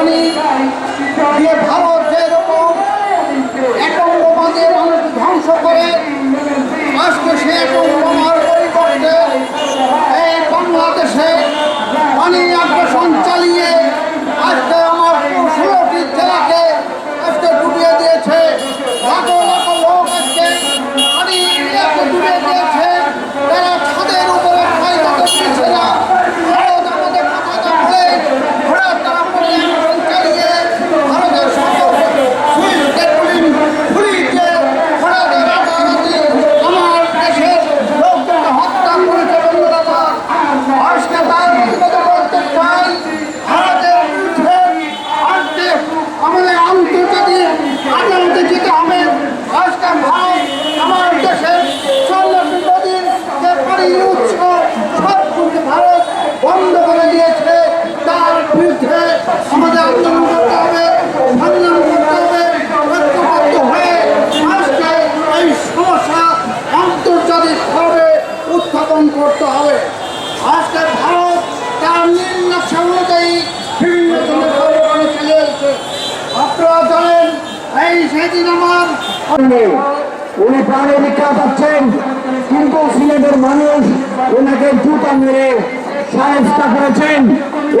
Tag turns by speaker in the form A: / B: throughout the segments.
A: Company দিয়ে ভারত যেরকম atom মানুষ ধ্বংস করে আজকে সে অ্যাটম বন্ধ করে দিয়েছে। তার বিরুদ্ধে আমাদের আন্দোলন করতে হবে সংগ্রাম করতে হবে, ঐক্যবদ্ধ হয়ে আজকে এই সমস্যা আন্তর্জাতিকভাবে উত্থাপন করতে হবে। আজকে ভারত তার নীল নকশা অনুযায়ী বিভিন্ন ধরনের কর্মকাণ্ড চালিয়ে যাচ্ছে আপনারা জানেন, এই সেদিন আমার
B: উনি প্রাণে ভিক্ষা পাচ্ছেন সাহসটা করেছেন।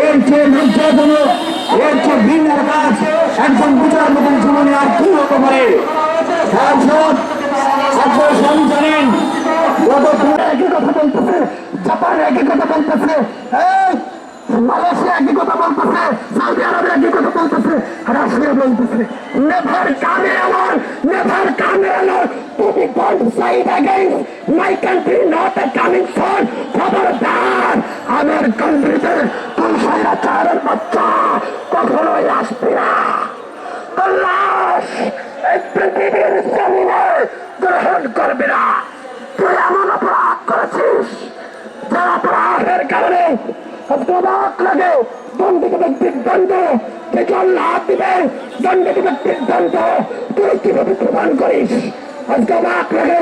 B: এর চেয়ে লজ্জাজন এর চেয়ে ভিন্নার কাজ একজন বুঝার মতন জীবনে আর কি হতে পারে? আপনার স্বামী জানেন, গত একই কথা বলতেছে, জাপান একই কথা বলতেছে মালয়েশিয়া একই কথা বলতেছে, সৌদি আরবে একই কথা বলতেছে, রাশিয়া বলতেছে, নেভার কামে আমার নেভার কামে আমার to be god side against my country not a coming for স্বৈরাচারের বাচ্চা কখনোই আসবি না। এই পৃথিবীর জমিনে গ্রহণ করবে না। তুই এমন অপরাধ করেছিস যে অপরাধের কারণে তুই কীভাবে প্রদান করিস? আজকে অবাক লাগে